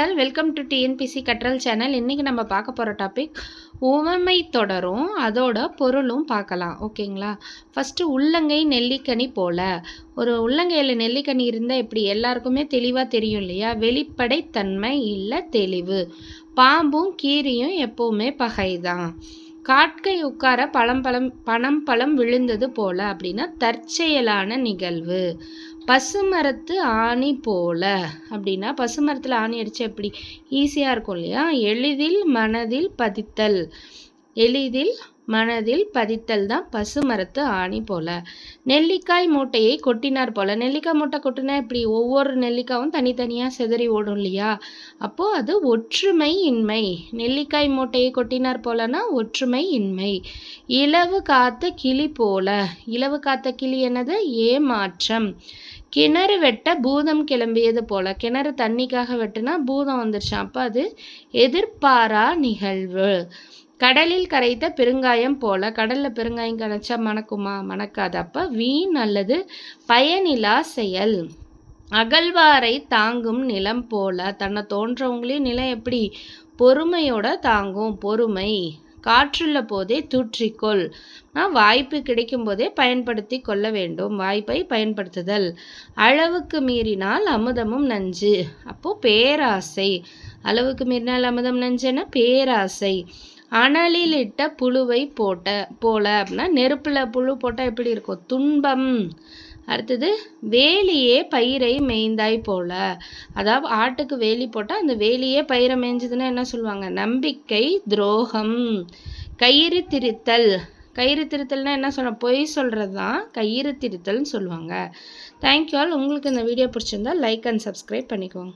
All welcome to TNPSC கற்றல் channel இன்றைக்கி நம்ம பார்க்க போகிற டாபிக் உவமை தொடரும் அதோட பொருளும் பார்க்கலாம். ஓகேங்களா ஃபஸ்ட்டு உள்ளங்கை நெல்லிக்கனி போல். ஒரு உள்ளங்கையில் நெல்லிக்கனி இருந்தால் எப்படி? எல்லாருக்குமே தெளிவாக தெரியும் இல்லையா? வெளிப்படைத்தன்மை இல்லை தெளிவு. பாம்பும் கீரியும் எப்போவுமே பகை தான் காட்கை உட்கார பழம் பழம் பணம் பழம் விழுந்தது போல அப்படின்னா தற்செயலான நிகழ்வு. பசுமரத்து ஆணி போல. அப்படின்னா பசுமரத்தில் ஆணி அடித்தா எப்படி? ஈஸியாக இருக்கும் இல்லையா? எளிதில் மனதில் பதித்தல். எளிதில் மனதில் பதித்தல் தான் பசுமரத்து ஆணி போல. நெல்லிக்காய் மூட்டையை கொட்டினார் போல. நெல்லிக்காய் மூட்டை கொட்டினா இப்படி ஒவ்வொரு நெல்லிக்காயும் தனித்தனியாக செதறி ஓடும் இல்லையா? அப்போது அது ஒற்றுமை இன்மை நெல்லிக்காய் மூட்டையை கொட்டினார் போலனா ஒற்றுமை இன்மை இலவு காத்த கிளி போல. இலவு காத்த கிளி என்னது? ஏமாற்றம். கிணறு வெட்ட பூதம் கிளம்பியது போல. கிணறு தண்ணிக்காக வெட்டுனா பூதம் வந்துருச்சான் அப்போ அது எதிர்பாரா நிகழ்வு. கடலில் கரைத்த பெருங்காயம் போல கடலில் பெருங்காயம் கரைச்சா மணக்குமா? மணக்காது அப்போ வீண் அல்லது பயனிலா செயல். அகழ்வாரை தாங்கும் நிலம் போல தன்னை தோன்றவங்களையும் நிலம் எப்படி? பொறுமையோட தாங்கும் பொறுமை. காற்றுள்ள போதே தூற்றிக்கொள். வாய்ப்பு கிடைக்கும் போதே பயன்படுத்தி கொள்ள வேண்டும். வாய்ப்பை பயன்படுத்துதல். அளவுக்கு மீறினால் அமுதமும் நஞ்சு. அப்போது பேராசை. அளவுக்கு மீறினால் அமுதம் நஞ்சுன்னா பேராசை. அனலில் இட்ட புழுவை போட்ட போல அப்படின்னா நெருப்பில் புழு போட்டால் எப்படி இருக்கும்? துன்பம். அடுத்தது வேலியே பயிரை மேய்ந்தாய் போல. அதாவது ஆட்டுக்கு வேலி போட்டால் அந்த வேலியே பயிரை மேய்ஞ்சதுன்னா என்ன சொல்லுவாங்க? நம்பிக்கை துரோகம். கயிறு திரித்தல். கயிறு திருத்தல்னா என்ன சொல்ல பொய் சொல்கிறது தான் கயிறு திருத்தல்னு சொல்லுவாங்க. தேங்க்யூ ஆல் உங்களுக்கு இந்த வீடியோ பிடிச்சிருந்தா லைக் அண்ட் சப்ஸ்கிரைப் பண்ணிக்கோங்க.